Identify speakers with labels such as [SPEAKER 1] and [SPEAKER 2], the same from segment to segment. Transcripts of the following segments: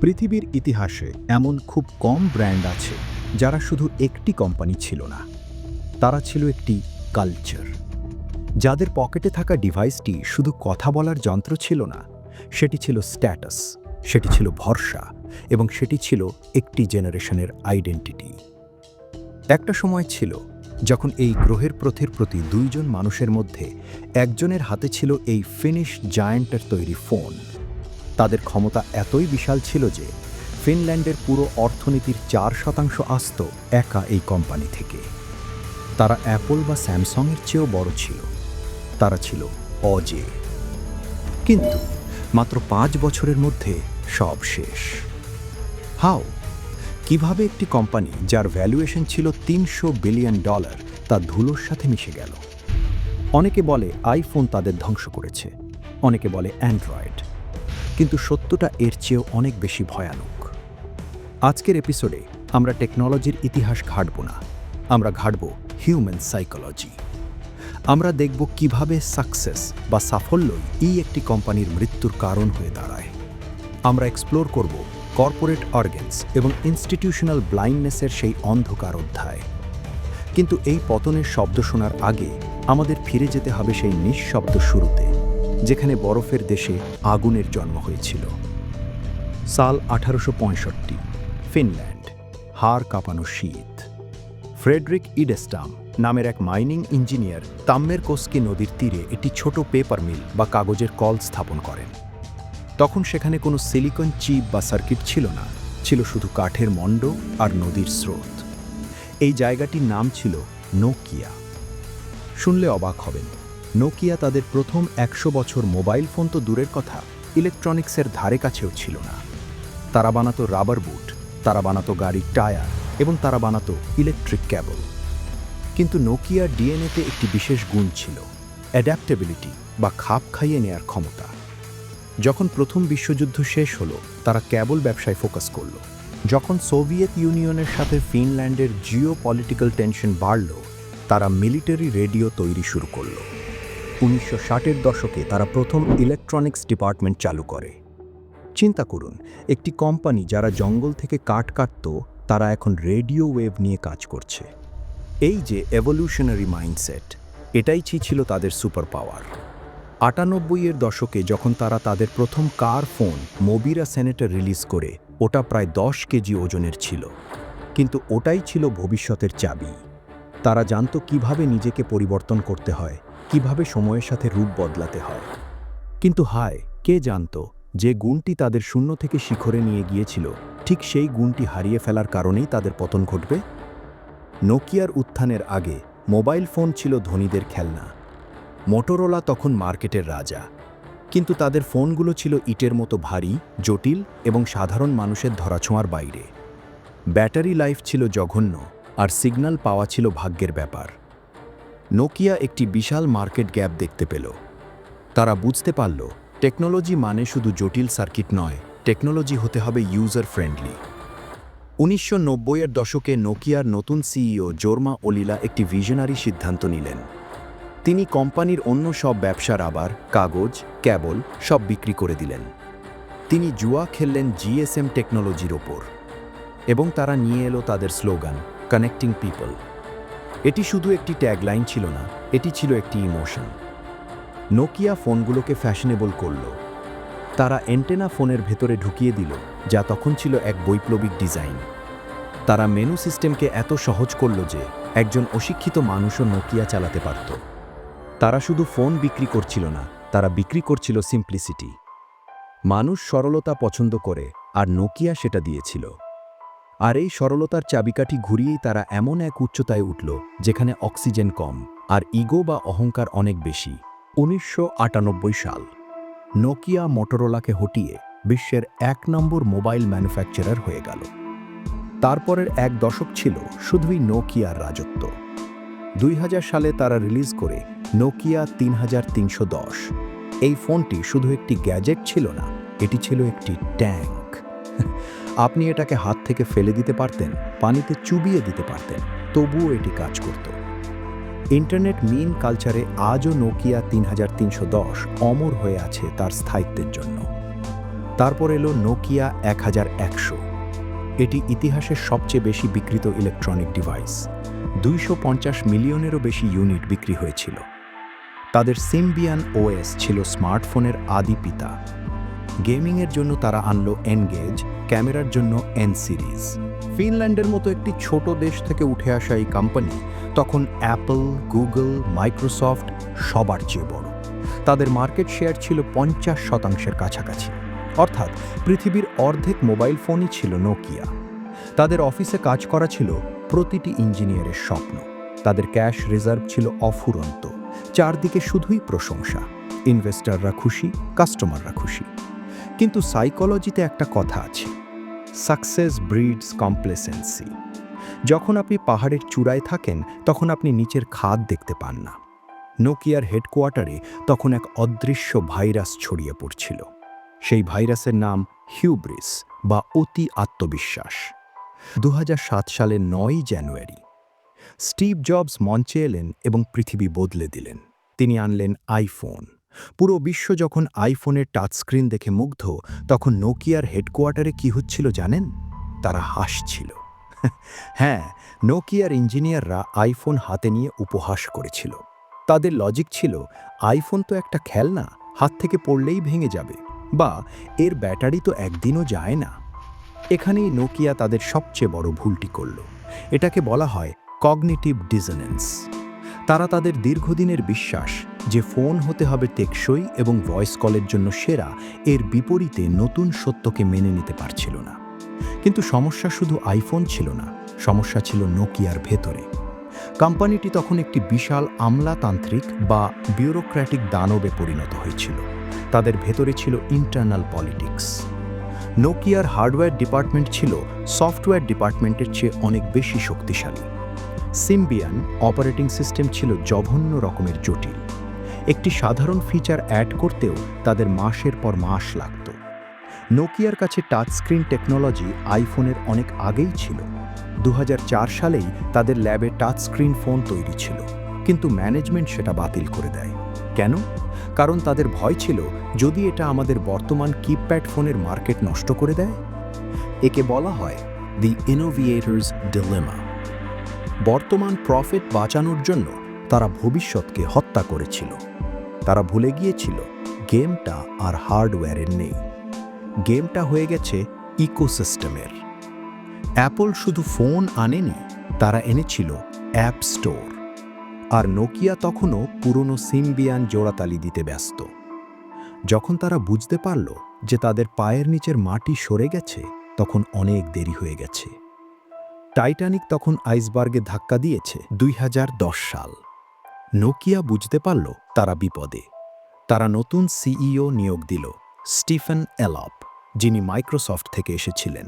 [SPEAKER 1] পৃথিবীর ইতিহাসে এমন খুব কম ব্র্যান্ড আছে যারা শুধু একটি কোম্পানি ছিল না, তারা ছিল একটি কালচার। যাদের পকেটে থাকা ডিভাইসটি শুধু কথা বলার যন্ত্র ছিল না, সেটি ছিল স্ট্যাটাস, সেটি ছিল ভরসা এবং সেটি ছিল একটি জেনারেশনের আইডেন্টিটি। একটা সময় ছিল যখন এই গ্রহের প্রথের প্রতি দুইজন মানুষের মধ্যে একজনের হাতে ছিল এই ফিনিশ জায়ান্টের তৈরি ফোন। তাদের ক্ষমতা এতই বিশাল ছিল যে ফিনল্যান্ডের পুরো অর্থনীতির চার শতাংশ আসত একা এই কোম্পানি থেকে। তারা অ্যাপল বা স্যামসংয়ের চেয়েও বড় ছিল। তারা ছিল অজে। কিন্তু মাত্র পাঁচ বছরের মধ্যে সব শেষ। হাও, কীভাবে একটি কোম্পানি যার ভ্যালুয়েশন ছিল তিনশো বিলিয়ন ডলার তা ধুলোর সাথে মিশে গেল? অনেকে বলে আইফোন তাদের ধ্বংস করেছে। অনেকে বলে অ্যান্ড্রয়েড। কিন্তু সত্যটা এর চেয়েও অনেক বেশি ভয়ানক। আজকের এপিসোডে আমরা টেকনোলজির ইতিহাস ঘাটব না, আমরা ঘাটব হিউম্যান সাইকোলজি। আমরা দেখব কীভাবে সাকসেস বা সাফল্যই এই একটি কোম্পানির মৃত্যুর কারণ হয়ে দাঁড়ায়। আমরা এক্সপ্লোর করব কর্পোরেট অর্গেন্স এবং ইনস্টিটিউশনাল ব্লাইন্ডনেসের সেই অন্ধকার অধ্যায়। কিন্তু এই পতনের শব্দ শোনার আগে আমাদের ফিরে যেতে হবে সেই নিঃশব্দ শুরুতে। যেখানে বরফের দেশে আগুনের জন্ম হয়েছিল। সাল আঠারোশো পঁয়ষট্টি, ফিনল্যান্ড, হাড় কাঁপানো শীত। ফ্রেডরিক ইডেস্টাম নামের এক মাইনিং ইঞ্জিনিয়ার তাম্মের কোস্কি নদীর তীরে একটি ছোট পেপার মিল বা কাগজের কল স্থাপন করেন। তখন সেখানে কোনো সিলিকন চিপ বা সার্কিট ছিল না, ছিল শুধু কাঠের মণ্ড আর নদীর স্রোত। এই জায়গাটির নাম ছিল নোকিয়া। শুনলে অবাক হবেন। নোকিয়া তাদের প্রথম একশো বছর মোবাইল ফোন তো দূরের কথা, ইলেকট্রনিক্সের ধারে কাছেও ছিল না। তারা বানাতো রাবার বুট, তারা বানাতো গাড়ির টায়ার এবং তারা বানাতো ইলেকট্রিক ক্যাবল। কিন্তু নোকিয়া ডিএনএতে একটি বিশেষ গুণ ছিল, অ্যাডাপ্টেবিলিটি বা খাপ খাইয়ে নেয়ার ক্ষমতা। যখন প্রথম বিশ্বযুদ্ধ শেষ হলো, তারা ক্যাবল ব্যবসায় ফোকাস করল। যখন সোভিয়েত ইউনিয়নের সাথে ফিনল্যান্ডের জিও পলিটিক্যাল টেনশন বাড়ল, তারা মিলিটারি রেডিও তৈরি শুরু করল। উনিশশো ষাটের দশকে তারা প্রথম ইলেকট্রনিক্স ডিপার্টমেন্ট চালু করে। চিন্তা করুন, একটি কোম্পানি যারা জঙ্গল থেকে কাঠ কাটত, তারা এখন রেডিও ওয়েভ নিয়ে কাজ করছে। এই যে এভলিউশনারি মাইন্ডসেট এটাই ছিল তাদের সুপার পাওয়ার আটানব্বইয়ের দশকে যখন তারা তাদের প্রথম কার ফোন মোবিরা সেনেটার রিলিজ করে, ওটা প্রায় দশ কেজি ওজনের ছিল। কিন্তু ওটাই ছিল ভবিষ্যতের চাবি। তারা জানত কীভাবে নিজেকে পরিবর্তন করতে হয় কীভাবে সময়ের সাথে রূপ বদলাতে হয়। কিন্তু হায়, কে জানতো যে গুণটি তাদের শূন্য থেকে শিখরে নিয়ে গিয়েছিল, ঠিক সেই গুণটি হারিয়ে ফেলার কারণেই তাদের পতন ঘটবে? নোকিয়ার উত্থানের আগে মোবাইল ফোন ছিল ধনীদের খেলনা। মোটোরোলা তখন মার্কেটের রাজা। কিন্তু তাদের ফোনগুলো ছিল ইটের মতো ভারী, জটিল এবং সাধারণ মানুষের ধরাছোঁয়ার বাইরে। ব্যাটারি লাইফ ছিল জঘন্য আর সিগন্যাল পাওয়া ছিল ভাগ্যের ব্যাপার। নোকিয়া একটি বিশাল মার্কেট গ্যাপ দেখতে পেল। তারা বুঝতে পারল, টেকনোলজি মানে শুধু জটিল সার্কিট নয়, টেকনোলজি হতে হবে ইউজার ফ্রেন্ডলি উনিশশো নব্বইয়ের দশকে নোকিয়ার নতুন সিইও জোরমা ওলিলা একটি ভিশনারি সিদ্ধান্ত নিলেন। তিনি কোম্পানির অন্য সব ব্যবসার আবার, কাগজ, ক্যাবল সব বিক্রি করে দিলেন। তিনি জুয়া খেললেন জিএসএম টেকনোলজির ওপর এবং তারা নিয়ে এলো তাদের স্লোগান কানেক্টিং পিপল এটি শুধু একটি ট্যাগলাইন ছিল না, এটি ছিল একটি ইমোশন নোকিয়া ফোনগুলোকে ফ্যাশনেবল করল। তারা এন্টেনা ফোনের ভেতরে ঢুকিয়ে দিল, যা তখন ছিল এক বৈপ্লবিক ডিজাইন তারা মেনু সিস্টেমকে এত সহজ করল যে, একজন অশিক্ষিত মানুষও নোকিয়া চালাতে পারত। তারা শুধু ফোন বিক্রি করছিল না, তারা বিক্রি করছিল সিম্পলিসিটি মানুষ সরলতা পছন্দ করে, আর নোকিয়া সেটা দিয়েছিল। আর এই সরলতার চাবিকাঠি ঘুরিয়েই তারা এমন এক উচ্চতায় উঠল, যেখানে অক্সিজেন কম আর ইগো বা অহংকার অনেক বেশি। উনিশশো আটানব্বই সাল। নোকিয়া মোটরোলাকে হটিয়ে বিশ্বের এক নম্বর মোবাইল ম্যানুফ্যাকচারার হয়ে গেল। তারপরের এক দশক ছিল শুধুই নোকিয়ার রাজত্ব। দুই হাজার সালে তারা রিলিজ করে নোকিয়া তিন হাজার তিনশো দশ। এই ফোনটি শুধু একটি গ্যাজেট ছিল না, এটি ছিল একটি ট্যাঙ্ক। আপনি এটাকে হাত থেকে ফেলে দিতে পারতেন, পানিতে চুবিয়ে দিতে পারতেন, তবুও এটি কাজ করত। ইন্টারনেট মিন কালচারে আজও নোকিয়া তিন হাজার তিনশো দশ অমর হয়ে আছে তার স্থায়িত্বের জন্য। তারপর এলো নোকিয়া এক হাজার একশো। এটি ইতিহাসের সবচেয়ে বেশি বিক্রিত ইলেকট্রনিক ডিভাইস। দুইশো পঞ্চাশ মিলিয়নেরও বেশি ইউনিট বিক্রি হয়েছিল। তাদের সিম্বিয়ান ওএস ছিল স্মার্টফোনের আদি পিতা। গেমিংয়ের জন্য তারা আনলো এনগেজ ক্যামেরার জন্য এন সিরিজ ফিনল্যান্ডের মতো একটি ছোট দেশ থেকে উঠে আসা এই কোম্পানি তখন অ্যাপল গুগল মাইক্রোসফট সবার চেয়ে বড়। তাদের মার্কেট শেয়ার ছিল পঞ্চাশ শতাংশের কাছাকাছি। অর্থাৎ পৃথিবীর অর্ধেক মোবাইল ফোনই ছিল নোকিয়া তাদের অফিসে কাজ করা ছিল প্রতিটি ইঞ্জিনিয়ারের স্বপ্ন। তাদের ক্যাশ রিজার্ভ ছিল অফুরন্ত। চারদিকে শুধুই প্রশংসা। ইনভেস্টাররা খুশি কাস্টমাররা খুশি। কিন্তু সাইকোলজিতে একটা কথা আছে। Success breeds complacency. যখন আপনি পাহাড়ের চূড়ায় থাকেন, তখন আপনি নিচের খাদ দেখতে পান না। নোকিয়ার হেডকোয়ার্টারে তখন এক অদৃশ্য ভাইরাস ছড়িয়ে পড়ছিল। সেই ভাইরাসের নাম হিউব্রিস বা অতি আত্মবিশ্বাস। দু হাজার সাত সালের নয়ই জানুয়ারি, স্টিভ জবস মঞ্চে এলেন এবং পৃথিবী বদলে দিলেন। তিনি আনলেন আইফোন। পুরো বিশ্ব যখন আইফোনের টাচস্ক্রিন দেখে মুগ্ধ, তখন নোকিয়ার হেডকোয়ার্টারে কি হচ্ছিল জানেন? তারা হাসছিল। হ্যাঁ নোকিয়ার ইঞ্জিনিয়াররা আইফোন হাতে নিয়ে উপহাস করেছিল। তাদের লজিক ছিল, আইফোন তো একটা খেলনা, হাত থেকে পড়লেই ভেঙে যাবে, বা এর ব্যাটারি তো একদিনও যায় না। এখানেই নোকিয়া তাদের সবচেয়ে বড় ভুলটি করল। এটাকে বলা হয় কগনিটিভ ডিজনেন্স তারা তাদের দীর্ঘদিনের বিশ্বাস যে ফোন হতে হবে টেকসই এবং ভয়েস কলের জন্য সেরা, এর বিপরীতে নতুন সত্যকে মেনে নিতে পারছিল না। কিন্তু সমস্যা শুধু আইফোন ছিল না, সমস্যা ছিল নোকিয়ার ভেতরে। কোম্পানিটি তখন একটি বিশাল আমলাতান্ত্রিক বা বিউরোক্র্যাটিক দানবে পরিণত হয়েছিল। তাদের ভেতরে ছিল ইন্টারনাল পলিটিক্স। নোকিয়ার হার্ডওয়্যার ডিপার্টমেন্ট ছিল সফটওয়্যার ডিপার্টমেন্টের চেয়ে অনেক বেশি শক্তিশালী। সিম্বিয়ান অপারেটিং সিস্টেম ছিল জঘন্য রকমের জটিল। একটি সাধারণ ফিচার অ্যাড করতেও তাদের মাসের পর মাস লাগত। নোকিয়ার কাছে টাচস্ক্রিন টেকনোলজি আইফোনের অনেক আগেই ছিল। দু হাজার চার সালেই তাদের ল্যাবে টাচস্ক্রিন ফোন তৈরি ছিল, কিন্তু ম্যানেজমেন্ট সেটা বাতিল করে দেয়। কেন? কারণ তাদের ভয় ছিল, যদি এটা আমাদের বর্তমান কিপ্যাড ফোনের মার্কেট নষ্ট করে দেয়? একে বলা হয় দি ইনোভিয়েটার্স ডিলেমা বর্তমান প্রফিট বাঁচানোর জন্য তারা ভবিষ্যৎকে হত্যা করেছিল। তারা ভুলে গিয়েছিল, গেমটা আর হার্ডওয়্যারের নেই। গেমটা হয়ে গেছে ইকোসিস্টেমের। অ্যাপল শুধু ফোন আনেনি, তারা এনেছিল অ্যাপ স্টোর। আর নোকিয়া তখনও পুরনো সিম্বিয়ান জোড়াতালি দিতে ব্যস্ত। যখন তারা বুঝতে পারল যে তাদের পায়ের নিচের মাটি সরে গেছে, তখন অনেক দেরি হয়ে গেছে। টাইটানিক তখন আইসবার্গে ধাক্কা দিয়েছে দুই হাজার দশ সাল। নোকিয়া বুঝতে পারল তারা বিপদে। তারা নতুন সিইও নিয়োগ দিল, স্টিফেন এলপ, যিনি মাইক্রোসফট থেকে এসেছিলেন।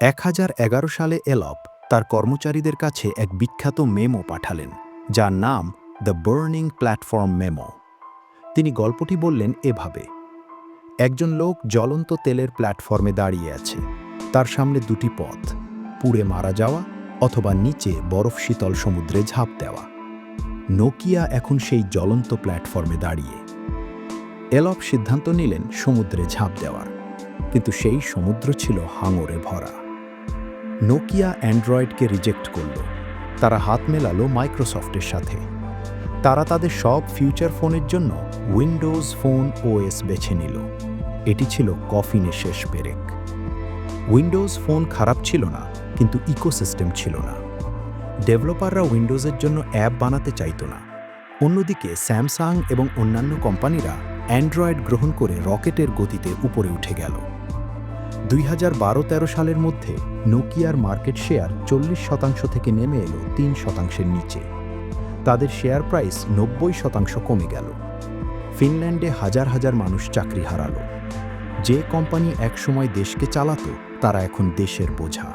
[SPEAKER 1] এক হাজার এগারো সালে এলপ তার কর্মচারীদের কাছে এক বিখ্যাত মেমো পাঠালেন, যার নাম দ্য বার্নিং প্ল্যাটফর্ম মেমো। তিনি গল্পটি বললেন এভাবে, একজন লোক জ্বলন্ত তেলের প্ল্যাটফর্মে দাঁড়িয়ে আছে। তার সামনে দুটি পথ, পুড়ে মারা যাওয়া অথবা নিচে বরফ শীতল সমুদ্রে ঝাঁপ দেওয়া। নোকিয়া এখন সেই জ্বলন্ত প্ল্যাটফর্মে দাঁড়িয়ে। এলপ সিদ্ধান্ত নিলেন সমুদ্রে ঝাঁপ দেওয়ার, কিন্তু সেই সমুদ্র ছিল হাঙরে ভরা। নোকিয়া অ্যান্ড্রয়েডকে রিজেক্ট করল। তারা হাত মেলালো মাইক্রোসফটের সাথে। তারা তাদের সব ফিউচার ফোনের জন্য উইন্ডোজ ফোন ওএস বেছে নিল। এটি ছিল কফিনে শেষ পেরেক। উইন্ডোজ ফোন খারাপ ছিল না, কিন্তু ইকোসিস্টেম ছিল না। ডেভেলপাররা উইন্ডোজের জন্য অ্যাপ বানাতে চাইতো না। অন্যদিকে স্যামসাং এবং অন্যান্য কোম্পানিরা অ্যান্ড্রয়েড গ্রহণ করে রকেটের গতিতে উপরে উঠে গেল। দুই হাজার বারো তেরো সালের মধ্যে নোকিয়ার মার্কেট শেয়ার চল্লিশ শতাংশ থেকে নেমে এলো তিন শতাংশের নিচে। তাদের শেয়ার প্রাইস নব্বই শতাংশ কমে গেল। ফিনল্যান্ডে হাজার হাজার মানুষ চাকরি হারালো। যে কোম্পানি একসময় দেশকে চালাত, তারা এখন দেশের বোঝা।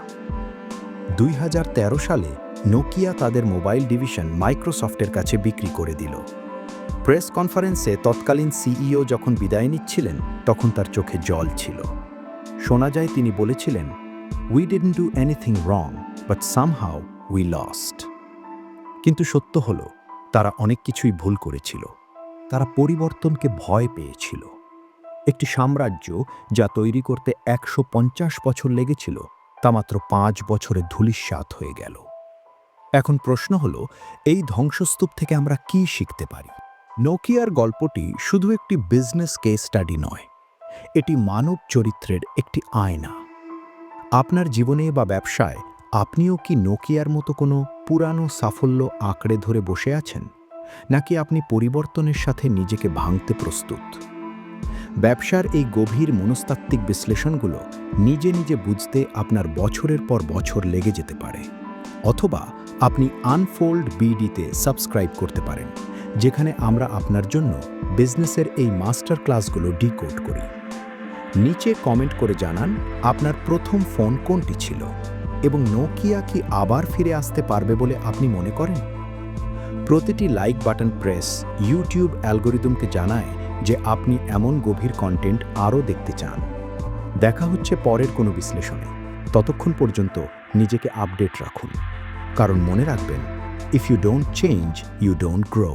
[SPEAKER 1] দুই হাজার তেরো সালে নোকিয়া তাদের মোবাইল ডিভিশন মাইক্রোসফটের কাছে বিক্রি করে দিল। প্রেস কনফারেন্সে তৎকালীন সিইও যখন বিদায় নিচ্ছিলেন, তখন তার চোখে জল ছিল। শোনা যায় তিনি বলেছিলেন we didn't do anything wrong but somehow we lost কিন্তু সত্য হল, তারা অনেক কিছুই ভুল করেছিল। তারা পরিবর্তনকে ভয় পেয়েছিল। একটি সাম্রাজ্য যা তৈরি করতে একশো পঞ্চাশ বছর লেগেছিল, তা মাত্র পাঁচ বছরে ধূলিস্যাৎ হয়ে গেল। এখন প্রশ্ন হল, এই ধ্বংসস্তূপ থেকে আমরা কি শিখতে পারি? নোকিয়ার গল্পটি শুধু একটি বিজনেস কেস স্টাডি নয়, এটি মানব চরিত্রের একটি আয়না। আপনার জীবনে বা ব্যবসায় আপনিও কি নোকিয়ার মতো কোনো পুরানো সাফল্য আঁকড়ে ধরে বসে আছেন? নাকি আপনি পরিবর্তনের সাথে নিজেকে ভাঙতে প্রস্তুত? ব্যবসার এই গভীর মনস্তাত্ত্বিক বিশ্লেষণগুলো নিজে নিজে বুঝতে আপনার বছরের পর বছর লেগে যেতে পারে, অথবা আপনি আনফোল্ড বিডিতে সাবস্ক্রাইব করতে পারেন, যেখানে আমরা আপনার জন্য বিজনেসের এই মাস্টার ক্লাসগুলো ডিকোড করি। নিচে কমেন্ট করে জানান আপনার প্রথম ফোন কোনটি ছিল এবং নোকিয়া কি আবার ফিরে আসতে পারবে বলে আপনি মনে করেন? প্রতিটি লাইক বাটন প্রেস ইউটিউব অ্যালগোরিদমকে জানায় যে আপনি এমন গভীর কন্টেন্ট আরও দেখতে চান। দেখা হচ্ছে পরের কোনো বিশ্লেষণে। ততক্ষণ পর্যন্ত নিজেকে আপডেট রাখুন। কারণ মনে রাখবেন if you don't change you don't grow